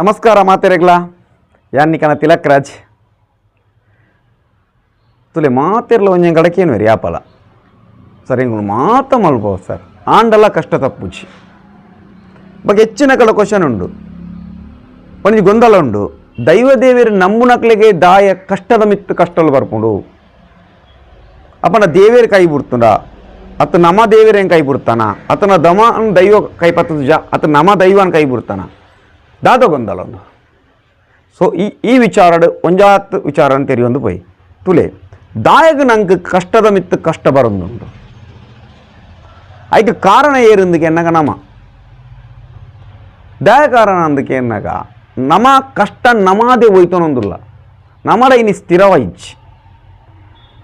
ನಮಸ್ಕಾರ ಮಾತೆರೆಗ್ಲ ಯಾನ್ನಿಕನ ತಿಲಕ್ ರಾಜ್ ತುಲೆ ಮಾತೆರ್ಲ ಒಂಜೆ ಗಡಕೇನು very ಯಾಪಲ sir ಹಿಂಗೆ ಮಾತ ಮಲ್ಬೋದು ಸರ್ ಆಂಡಲ ಕಷ್ಟ ತಪ್ಪುಜಿ ಬಗ್ಗೆ ಹೆಚ್ಚಿನ ಕಡೆ ಕ್ವಶನ್ ಉಂಡು ಒಂಜಿ ಗೊಂದಲ ಉಂಡು ದೈವದೇವಿಯರು ನಮ್ಮುನಕ್ಲೆಗೆ ದಾಯ ಕಷ್ಟದ ಮಿತ್ತು ಕಷ್ಟಲು ಬರ್ಪುಂಡು ಅಪ್ಪನ ದೇವೇರು ಕೈ ಬಿಡ್ತುಂಡ ಅತ್ತ ನಮ ದೇವೇರೇನು ಕೈ ಬಿಡ್ತಾನ ಅತನ ದಮ ದೈವ ಕೈ ಪತ್ತದ ಜ ಅತ ನಮ ದೈವನ ಕೈ ಬಿಡ್ತಾನ ದಾದಗೊಂದಲನು ಸೊ ಈ ಈ ವಿಚಾರಡು ಒಂಜಾತ್ ವಿಚಾರ ಅಂತೇರಿ ಒಂದು ಪೋಯಿ ತುಲೆ ದಾಯಗ ನಂಗೆ ಕಷ್ಟದ ಮಿತ್ತು ಕಷ್ಟ ಬರೋದುಂಟು ಐಕ ಕಾರಣ ಏರಿಂದಕ್ಕೆ ಎನ್ನಾಗ ನಮ ದಯ ಕಾರಣ ಅಂದಕ್ಕೆ ಎನ್ನಾಗ ನಮ ಕಷ್ಟ ನಮಾದೆ ಹೋಯ್ತನೊಂದುಲ್ಲ ನಮಡ ಇನಿ ಸ್ಥಿರವಾಯಿಚ್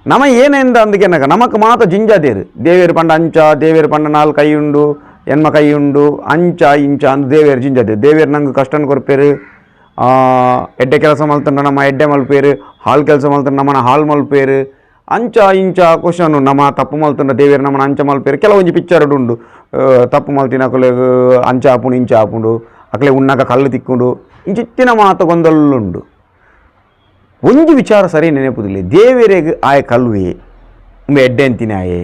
ನಮ ಏನೆಂದ ಅಂದಕ್ಕೆ ಎನ್ನಾಗ ನಮಕ್ ಮಾತ ಜಿಂಜಾದೇರು ದೇವೇರು ಪಂಡ ಅಂಚ ದೇವೇರು ಪಂಡ ನಾಲ್ಕು ಕೈ ಉಂಡು ಎಣ್ಮಕೈ ಉಂಡು ಅಂಚ ಇಂಚ ಅಂದು ದೇವೇರು ಜಿಂಜದೆ ದೇವೇರು ನಂಗೆ ಕಷ್ಟನ ಕೊರ್ಪೇರು ಎಡ್ಡೆ ಕೆಲಸ ಮಲ್ತಂಡ ನಮ್ಮ ಎಡ್ಡೆ ಮಲ್ಪೇರು ಹಾಳು ಕೆಲಸ ಮಲ್ತಂಡ ನಮ್ಮನ ಹಾಳು ಮಲ್ಪೇರು ಅಂಚ ಇಂಚ ಕ್ವಶನ್ ನಮ್ಮ ತಪ್ಪು ಮಲ್ತಂಡ ದೇವೇರು ನಮ್ಮನ ಅಂಚ ಮಲ್ಪೇರು ಕೆಲವೊಂದು ಪಿಕ್ಚರ್ ಉಂಡು ತಪ್ಪು ಮಲ್ತಿನ ಅಕಲೆ ಅಂಚ ಆಪುಂಡು ಇಂಚ ಆಪುಂಡು ಅಕಲೆ ಉಣ್ಣಾಗ ಕಲ್ಲು ತಿಕ್ಕೊಂಡು ಇಂಚಿತ್ತಿನ ಮಾತು ಗೊಂದಲ್ಲುಂಡು ಒಂಜಿ ವಿಚಾರ ಸರಿ ನೆನಪುದಿಲ್ಲ ದೇವೇರೆಗೆ ಆಯ ಕಲ್ವೆ ಎಡ್ಡೆ ಅಂತಿನಾಯೇ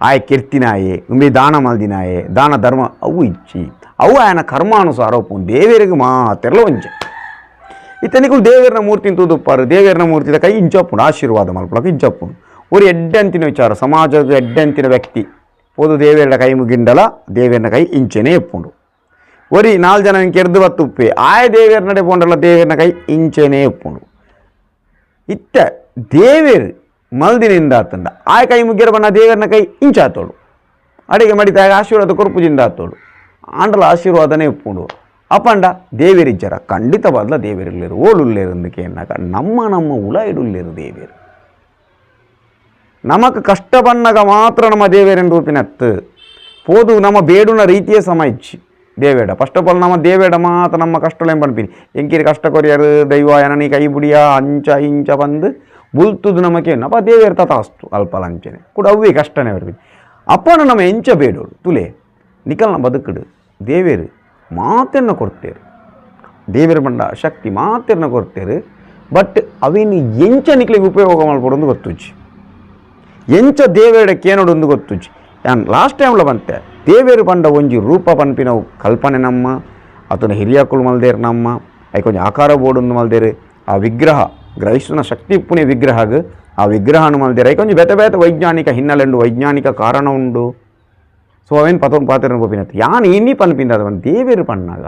ಆಯ ಕೆರ್ತಿನಾಯೆ ಉಂಬೆ ದಾನ ಮಲ್ದಿನಾಯೆ ದಾನ ಧರ್ಮ ಅವು ಇಚ್ಚಿ ಅವು ಆಯನ ಕರ್ಮಾನುಸಾರ ಒಪ್ಪುಂಡು ದೇವೇರಿಗೆ ಮಾತೆರ್ಲ ಒಂಚೆ ಇತನಿಗಳು ದೇವೇರನ ಮೂರ್ತಿನ ತೂದುಪ್ಪಾರು ದೇವೇರನ ಮೂರ್ತಿದ ಕೈ ಇಂಚಪ್ಪುಂಡು ಆಶೀರ್ವಾದ ಮಲ್ಪಳಕ್ಕೆ ಇಂಚಪ್ಪುಂಡು ஒரு ಎಡ್ಡೆ ಅಂತಿನ ವಿಚಾರ ಸಮಾಜದ ಎಡ್ಡೆ ಅಂತಿನ ವ್ಯಕ್ತಿ ಪೋದು ದೇವೇರನ ಕೈ ಮುಗಿಂಡಲ ದೇವೇರನ ಕೈ ಇಂಚೆನೇ ಎಪ್ಪುಂಡು ಒರಿ ನಾಲ್ಕು ಜನ ಕೆರ್ದು ಬತ್ತು ಉಪ್ಪೆ ಆಯ ದೇವೇರ ನಡೆ ಪೋಂಡಲ್ಲ ದೇವೇರನ ಕೈ ಇಂಚೆನೇ ಎಪ್ಪುಂಡು ಇತ್ತ ದೇವೇರು ಮಲ್ದಿನಿಂದ ಆತಂಡ ಆಯ ಕೈ ಮುಗ್ಗಿರ ಬಣ್ಣ ದೇವರನ ಕೈ ಇಂಚಾತೋಳು ಅಡಿಗೆ ಮಡಿತಾಗ ಆಶೀರ್ವಾದ ಕೊರ್ಪುಜಿಂದ ಆತೋಳು ಆಂಡಲ ಆಶೀರ್ವಾದನೇ ಒಪ್ಪುಂಡು ಅಪ್ಪಂಡ ದೇವೇರಿಜ್ಜರ ಖಂಡಿತವಾದ್ಲ ದೇವೇರಿಲ್ಲೇರು ಓಳುಲ್ಲೇರು ಅಂದಕ್ಕೆ ಎನ್ನಾಗ ನಮ್ಮ ನಮ್ಮ ಉಲ ಇಡುಲ್ಲೇರು ದೇವೇರು ನಮಕ್ ಕಷ್ಟ ಬನ್ನಗ ಮಾತ್ರ ನಮ್ಮ ದೇವೇರಿನ ರೂಪಿನತ್ತು ಪೋದು ನಮ್ಮ ಬೇಡುನ ರೀತಿಯ ಸಮ ಇಚ್ಚಿ ದೇವೇಡ ಫಸ್ಟ್ ಆಫ್ ಆಲ್ ನಮ್ಮ ದೇವೇಡ ಮಾತ್ರ ನಮ್ಮ ಕಷ್ಟಲೇಂ ಪನ್ಪಿನಿ ಎಂಕಿರಿ ಕಷ್ಟ ಕೊರಿಯರು ದೈವ ಎನನಿ ಕೈ ಬುಡಿಯ ಅಂಚ ಇಂಚ ಬಂದು ಬುಲ್ತುದು ನಮಕೆ ಅಪ್ಪ ದೇವೇರು ತಥಾಸ್ತು ಅಲ್ಪಲ ಅಂಚನೆ ಕೂಡ ಅವೇ ಕಷ್ಟನೇ ಬರ್ಬಿನಿ ಅಪ್ಪನ ನಮ್ಮ ಎಂಚ ಬೇಡೋಳು, ತುಲೆ ನಿಕಲ್ನ ಬದುಕಡು, ದೇವೇರು ಮಾತನ್ನು ಕೊಡ್ತೇರು. ದೇವೇರು ಬಂಡ ಶಕ್ತಿ ಮಾತನ್ನು ಕೊಡ್ತೇರು. ಬಟ್ ಅವೇನು ಎಂಚ ನಿಕ್ಲಿಗೆ ಉಪಯೋಗ ಮಾಡ್ಕೊಡೋದು ಗೊತ್ತುಚ್ಚಿ ಎಂಚ ದೇವೇಡಕ್ಕೆ ಏನೋಡೊಂದು ಗೊತ್ತುಜಿ ಯಾನ್ ಲಾಸ್ಟ್ ಟೈಮ್ಲ ಬಂತೆ, ದೇವೇರು ಪಂಡ ಒಂಜಿ ರೂಪ ಪನ್ಪಿನ ಕಲ್ಪನೆ ನಮ್ಮ ಅತನ ಹಿರಿಯಕ್ಕಳು ಮಲ್ದೇರು ನಮ್ಮ, ಐ ಕೊಂಚ ಆಕಾರ ಬೋಡೊಂದು ಮಲ್ದೇರು, ಆ ವಿಗ್ರಹ ಗ್ರಹಿಸುನ ಶಕ್ತಿ ಪುಣೆ ವಿಗ್ರಹಗ್. ಆ ವಿಗ್ರಹನು ಮಲ್ದೇರು ಕೊಂಚ ಬೇತೆ ಬೇತೆ ವೈಜ್ಞಾನಿಕ ಹಿನ್ನೆಲೆ ಉಂಡು ವೈಜ್ಞಾನಿಕ ಕಾರಣ ಉಂಡು. ಸೊ ಅವೇನು ಪತೊಂದು ಪಾತ್ರ ಪೋಪಿನತ್ತು ಯಾನ್ ಇನ್ನಿ ಪನ್ಪಿಂದ ಅದವನ್ ದೇವೇರು ಪಣ್ಣಾಗ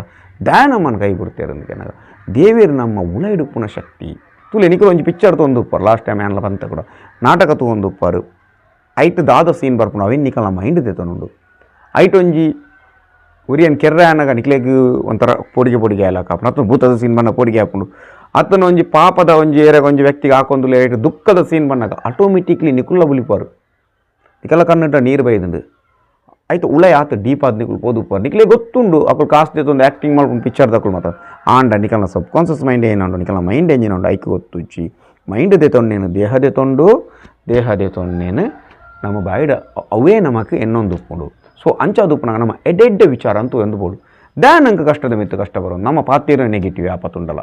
ದಾನಮ್ಮನ ಕೈ ಬಿಡ್ತೇರು ಅಂದ್ಕೆನಾಗ ದೇವೇರು ನಮ್ಮ ಉಳ ಇಡುಪುನ ಶಕ್ತಿ. ತುಲೆ ಎನಿಕ ಒಂಜಿ ಪಿಕ್ಚರ್ ತೊಂದು ಉಪ್ಪಾರು ಲಾಸ್ಟ್ ಟೈಮ್ ಏನ್ಲ ಬಂತ ಕೂಡ. ನಾಟಕ ತೊಗೊಂಡು ಉಪ್ಪಾರು ಐಟ್ ದಾದ ಸೀನ್ ಬರ್ಪುಂಡು ಅವೇನು ನಿಖಲ್ ಮೈಂಡ್ ತೆತ್ತನುಂಡು ಐಟ್ ಒಂಜಿ ಉರಿಯನ್ ಕೆರ್ರ ಅನ್ನಗ ನಿಕ್ಲೆಗ್ ಒಂಥರ ಪೊಡಿಗೆ ಪೊಡಿಗೆ ಎಲ್ಲ ಭೂತದ ಸೀನ್ ಬಣ್ಣ ಪೊಡಿಗೆ ಹಾಪುಂಡು. ಅತ್ತನ ಒಂಜಿ ಪಾಪದ ಒಂಜಿ ಏರಿಯಾಗ ಒಂಜಿ ವ್ಯಕ್ತಿಗೆ ಹಾಕೊಂದು ಲೇಟ್ ದುಃಖದ ಸೀನ್ ಬಣ್ಣಗ ಆಟೋಮೆಟಿಕ್ಲಿ ನಿಕುಲ್ಲ ಬುಲಿಪಾರು ನಿಕಲ ಕನ್ನಡ ನೀರು ಬೈದಂಡು ಆಯ್ತು ಉಳ ಆತ ಡೀಪ್ ಆದ ನಿಕುಲು ಪೋದು ಉಪ್ಪಾರು ನಿಕ್ಲೆ ಗೊತ್ತುಂಡು ಅಕುಲು ಕಾಸ್ಟ್ ಒಂದು ಆ್ಯಕ್ಟಿಂಗ್ ಮಾಡ್ಕೊಂಡು ಪಿಕ್ಚರ್ ತಕೊಳು ಮಾತ್ರ ಆಂಡ ನಿಕಲ್ನ ಸಬ್ ಕಾನ್ಷಿಯಸ್ ಮೈಂಡ್ ಏನುಂಡು ನಿಕಲ್ನ ಮೈಂಡ್ ಎಂಜಿನುಂಡು ಐಕ್ ಗೊತ್ತುಚ್ಚಿ ಮೈಂಡ್ ತೊಂಡೇನು ದೇಹದೆ ತೊಂಡು ದೇಹದೆ ತೊಂಡೇನು ನಮ್ಮ ಬಾಯಿಡ ಅವೇ ನಮಕ್ ಎನ್ನೊಂದು ಉಪ್ಪುಂಡು ಸೊ ಅಂಚಾದ ಉಪ್ಪುನಾಗ ನಮ್ಮ ಎಡೆಡ್ಡೆ ವಿಚಾರ ಅಂತೂ ಎಂದುಬೋದು ದ್ಯಾ ನಂಗೆ ಕಷ್ಟದ ಮಿತ್ತು ಕಷ್ಟ ಬರೋದು ನಮ್ಮ ಪಾತಿರ ನೆಗೆಟಿವ್ ಆಪತ್ತುಂಡಲ್ಲ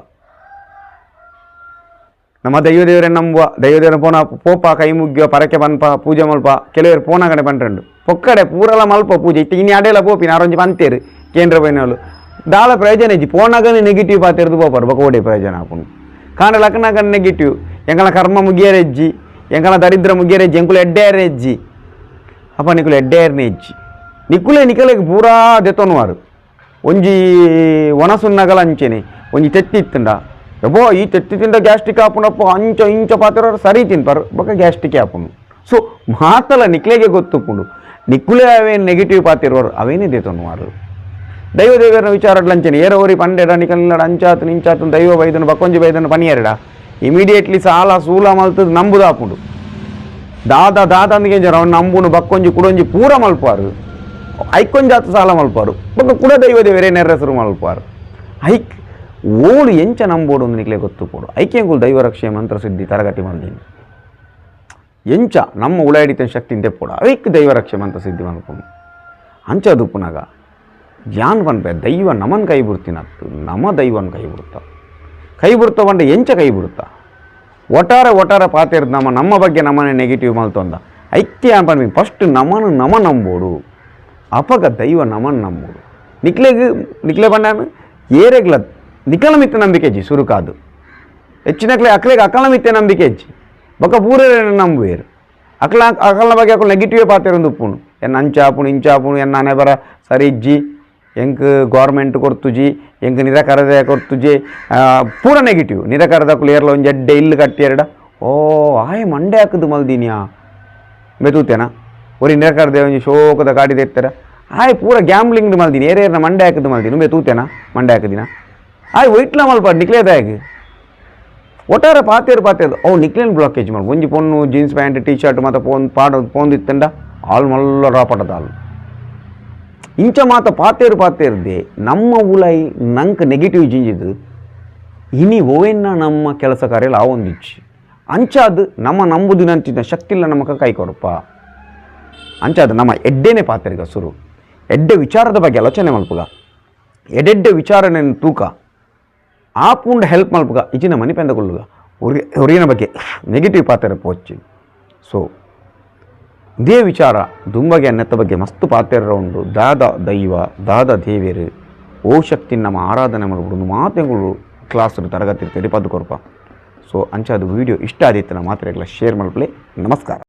ನಮ್ಮ ದೈವ ದೇವರೇ ನಂಬುವ ದೈವ ದೇವರ ಪೋನ ಪೋಪ ಕೈ ಮುಗ್ಗಿಯ ಪರಕೆ ಬನ್ಪ ಪೂಜೆ ಮಲ್ಪ ಕೆಲವರು ಪೋನ ಕಡೆ ಬಂಟ್ರಂಡು ಪೊಕ್ಕಡೆ ಪೂರಲ ಮಲ್ಪ ಪೂಜೆ ಇತ್ತು ಇನ್ನು ಅಡೆಲ್ಲ ಪೋಪಿನ ಆರೊಂಜಿ ಪಂತೇರು ಕೇಂದ್ರ ಬೈನವರು ದಾಳ ಪ್ರಯೋಜನ ಇಜ್ಜಿ ಪೋನಾಗನೇ ನೆಗೆಟಿವ್ ಪಾತಿರ್ದು ಪೋಪಾರು ಬಕೋಡೆ ಪ್ರಯೋಜನ ಹಾಕೊಂಡು ಕಾಂಡ ಲಕ್ಕನಾಗ ನೆಗೆಟಿವ್ ಎಂಕಲ ಕರ್ಮ ಮುಗಿಯರೆಜ್ಜಿ ಎಂಕಲ ದರಿದ್ರ ಮುಗಿಯರೆಜ್ಜಿ ಎಂಕುಲು ಎಡ್ಡೆಯರೆ ಎಜ್ಜಿ ಅಪ್ಪ ನಿಕುಲು ಎಡ್ಡೆಯರ್ನೆ ಎಜ್ಜಿ ನಿಕುಲೆ ನಿಕಲೆಗೆ ಪೂರಾ ದೆತ್ತೊನ್ವಾರು ಒಂಜಿ ಒಣಸುನ್ನಗಲ ಅಂಚೆನೆ ಒಂಜಿ ತೆತ್ತಿತ್ತಂಡ ಎಬೋ ಈ ತೆತ್ತಿ ತಿಂದ ಗ್ಯಾಸ್ಟ್ರಿಕ್ ಆಪುಂಡಪ್ಪ ಅಂಚ ಇಂಚ ಪಾತ್ರ ಸರಿ ತಿನ್ಪಾರು ಬೊಕ ಗ್ಯಾಸ್ಟ್ರಿಕ್ ಆಪುಂಡು ಸೊ ಮಾತಲ ನಿಕ್ಲೆಗೆ ಗೊತ್ತುಪ್ಪುಂಡು ನಿಕ್ಕುಲೆ ಅವೇನು ನೆಗೆಟಿವ್ ಪಾತಿರೋರು ಅವೇನೇ ದೇತೊನ್ವಾರು ದೈವ ದೇವರ ವಿಚಾರಗಳು ಅಂಚನೆ ಏರೋರಿ ಪಂಡೆಡ ನಿಕಲ್ನಡ ಅಂಚಾತು ನಿಂಚಾತು ದೈವ ಬೈದನು ಬಕ್ಕೊಂಜಿ ಬೈದನು ಪನಿಯರಡ ಇಮಿಡಿಯೇಟ್ಲಿ ಸಾಲ ಸೂಲ ಮಲ್ತದ್ದು ನಂಬುದಾಪುಂಡು ದಾದ ದಾದ ಅಂದಿಗೆ ಜರ ಅವ್ನು ನಂಬುನು ಬಕ್ಕೊಂಜಿ ಕುಡೊಂಜಿ ಪೂರ ಮಲ್ಪಾರು ಐಕೊಂಜಾತ ಸಾಲ ಮಲ್ಪಾರು ಬೊಕ್ಕ ಕುಡ ದೈವ ದೇವರೇ ನೆರ್ರೆಸರು ಮಲ್ಪಾರು ಐಕ್ ಓಳು ಎಂಚ ನಂಬೋಡು ಒಂದು ನಿಕ್ಲೆ ಗೊತ್ತು ಕೊಡು. ಐಕ್ಯಂಗುಲ್ ದೈವ ರಕ್ಷೆ ಮಂತ್ರ ಸಿದ್ಧಿ ತರಗತಿ ಮಂದಿನಿ ಎಂಚ ನಮ್ಮ ಉಳ ಹಿಡಿತ ಶಕ್ತಿ ತೆಪ್ಪೋಡು ಐಕ್ ದೈವರಕ್ಷೆ ಮಂತ್ರ ಸಿದ್ಧಿ ಮಲ್ಕೊಂಡು ಅಂಚ ದುಪ್ಪುನಾಗ, ಜ್ಞಾನ ಪನ್ಪೆ ದೈವ ನಮನ್ ಕೈ ಬಿಡ್ತೀನತ್ತು ನಮ ದೈವನ ಕೈ ಬಿಡ್ತ. ಕೈ ಬಿಡ್ತಾವಂటే ಎಂಚ ಕೈ ಬಿಡುತ್ತಾ ಒಟ್ಟಾರೆ ಒಟ್ಟಾರೆ ಪಾತಿರ್ದು ನಮ್ಮ ನಮ್ಮ ಬಗ್ಗೆ ನಮ್ಮನೆ ನೆಗೆಟಿವ್ ಮಲ್ತೊಂದ ಐಕ್ಯ ಅನ್ಪನ್ಪಿ ಫಸ್ಟ್ ನಮನ್, ನಮ ನಂಬೋಡು. ಅಪಗ ದೈವ ನಮನ್ ನಂಬೋಡು. ನಿಕ್ಲೆಗ್ ನಿಕ್ಲೆ ಬಂಡಾನು ಏರೆಗ್ಲ ನಿಕಲ ಮಿತ್ತ ನಂಬಿಕೆ ಜಿ ಸುರು ಕಾದು ಹೆಚ್ಚಿನಕ್ಲೆ ಅಕ್ಲೆಗ್ ಅಕಲ ಮಿತ್ತೆ ನಂಬಿಕೆ ಹೆಚ್ಚಿ ಬೊಕ್ಕ ಪೂರ ನಂಬುವೇರು ಅಕ್ಲ, ಅಕಲ್ನ ಬಗ್ಗೆ ಅಕಲ್ ನೆಗೆಟಿವೇ ಪಾತಿರೊಂದು ಉಪ್ಪುಣು ಎನ್ನ ಅಂಚಾಪುಣು, ಇಂಚಾಪುಣು ಎನ್ನ ನಾನೇ ಬರ ಸರಿ ಇಜ್ಜಿ ಎಂಕ್ ಗೌರ್ಮೆಂಟ್ ಕೊರ್ತುಜಿ ಎಂಕ್ ನಿರಾಕರದ ಕೊರ್ತುಜಿ ಪೂರ ನೆಗೆಟಿವ್ ನಿರಾಕರದ ಕುಲಿಯರ್ಲ ಒಂದು ಜಡ್ಡೆ ಇಲ್ಲಿ ಕಟ್ಟಿ ಎರಡ. ಓ, ಆಯ್ ಮಂಡೆ ಹಾಕದು ಮಲ್ದಿನಿಯಾ? ಬೆತೂತೇನಾ ಒರಿ ನಿರಾಕರದ ಒಂದು ಶೋಕದ ಗಾಡಿದೆ ತೆತ್ತರ ಆಯ್ ಪೂರ ಗ್ಯಾಮ್ಲಿಂಗ್ ಮಲ್ದಿನಿ ಏರೇರ್ನ ಮಂಡೆ ಹಾಕದು ಮಲ್ದಿನಿ. ಬೆತೂತೇನಾ ಮಂಡೆ ಹಾಕದಿನ? ಆಯ್ ಒಯ್ಟ್ಲ ಮಲ್ಪ ನಿಕ್ಲೇದಾಗಿ ಒಟ್ಟಾರೆ ಪಾತೇರು ಪಾತೇರು ಅವು ನಿಕ್ಲೇನು ಬ್ಲಾಕೇಜ್ ಮಾಡಿ. ಒಂಜಿ ಪೊನ್ನು ಜೀನ್ಸ್ ಪ್ಯಾಂಟ್ ಟೀ ಶರ್ಟ್ ಮತ್ತು ಪೋನ್ ಪಾಡ ಪೋಂದಿತ್ತಂಡ ಆಲ್ ಮಲ್ಲ ರಾಪಟದ ಆಲ್ ಇಂಚ ಮಾತ ಪಾತೇರು ಪಾತೇರ್ದೆ ನಮ್ಮ ಉಲೈ ನಂಕ್ ನೆಗೆಟಿವ್ ಜಿಂಜಿದು ಇನಿ ಓವೆನ್ನ ನಮ್ಮ ಕೆಲಸ ಕಾರ್ಯಲ್ಲಿ, ಆ ಒಂದಿಚ್ಚಿ ಅಂಚಾದ್ ನಮ್ಮ ನಂಬುದಿನಂಚಿನ ಶಕ್ತಿ ಇಲ್ಲ ನಮಕ ಕೈ ಕೊಡಪ್ಪ ಅಂಚಾದ ನಮ್ಮ ಎಡ್ಡೆನೇ ಪಾತ್ರೆಗ ಸುರು. ಎಡ್ಡೆ ವಿಚಾರದ ಬಗ್ಗೆ ಆಲೋಚನೆ ಮಲ್ಪುಗ. ಎಡೆಡ್ಡೆ ವಿಚಾರಣೆಯನ್ನು ತೂಕ. ಆ ಪೂಂಡ ಹೆಲ್ಪ್ ಮಲ್ಪುಗ ಇಜಿನ ಮನಿ ಪೆಂದಕೊಳ್ಳುಗ ಅವ್ರಿಗೆ, ಅವ್ರಿಗಿನ ಬಗ್ಗೆ ನೆಗೆಟಿವ್ ಪಾತ್ರ ಪೋಚಿ. ಸೊ ಇದೇ ವಿಚಾರ ದುಂಬಗೆ ಅನ್ನತ್ತ ಬಗ್ಗೆ ಮಸ್ತ್ ಪಾತ್ರ ಉಂಡು. ದಾದ ದೈವ, ದಾದ ದೇವೇರು, ಓ ಶಕ್ತಿ ನಮ್ಮ ಆರಾಧನೆ ಮಾಡ್ಬಿಡು. ಮಾತೆಗಳು ಕ್ಲಾಸ್ ತರಗತಿ ತೆರಿಪದ್ದು ಕೊರಪ ಸೊ ಅಂಚಾದ ವಿಡಿಯೋ ಇಷ್ಟ ಆದಿತ್ತು ಮಾತ್ರೆಗಳ ಶೇರ್ ಮಲ್ಪಲೆ ನಮಸ್ಕಾರ.